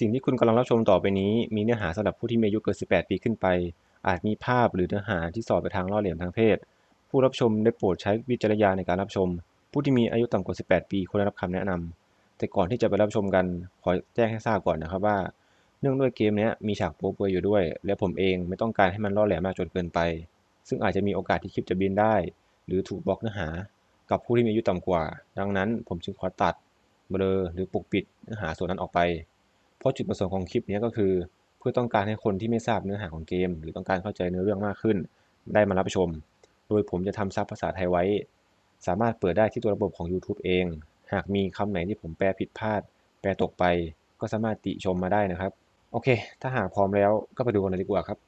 สิ่งที่คุณกำลังรับชมต่อไปนี้ มีเนื้อหาสำหรับผู้ที่มีอายุเกิน 18 ปีขึ้นไป อาจมีภาพหรือเนื้อหาที่สอดไปทางล่อแหลี่ยมทางเพศ ผู้รับชมได้โปรดใช้วิจารณญาณในการรับชม ผู้ที่มีอายุต่ำกว่า 18 ปีควรได้รับคำแนะนำแต่ก่อนที่จะไปรับชมกัน ขอแจ้งให้ทราบก่อนนะครับว่า เนื่องด้วยเกมนี้มีฉากโป๊เปลือยอยู่ด้วย และผมเองไม่ต้องการให้มันล่อแหลมมากจนเกินไป ซึ่งอาจจะมีโอกาสที่คลิปจะบินได้ หรือถูกบล็อกเนื้อหา กับผู้ที่มีอายุต่ำกว่า ดังนั้นผมจึงขอตัดเบลอหรือปกปิดเนื้อหาส่วนนั้นออกไป เพราะจุดประสงค์ของคลิปนี้ก็คือ เพื่อต้องการให้คนที่ไม่ทราบเนื้อหาของเกม หรือต้องการเข้าใจเนื้อเรื่องมากขึ้น ได้มารับชม โดยผมจะทำซับภาษาไทยไว้ สามารถเปิดได้ที่ตัวระบบของ YouTube เอง หากมีคำไหนที่ผมแปลผิดพลาด แปลตกไป ก็สามารถติชมมาได้นะครับ โอเค ถ้าหากพร้อมแล้วก็ไปดูกันเลยดีกว่าครับ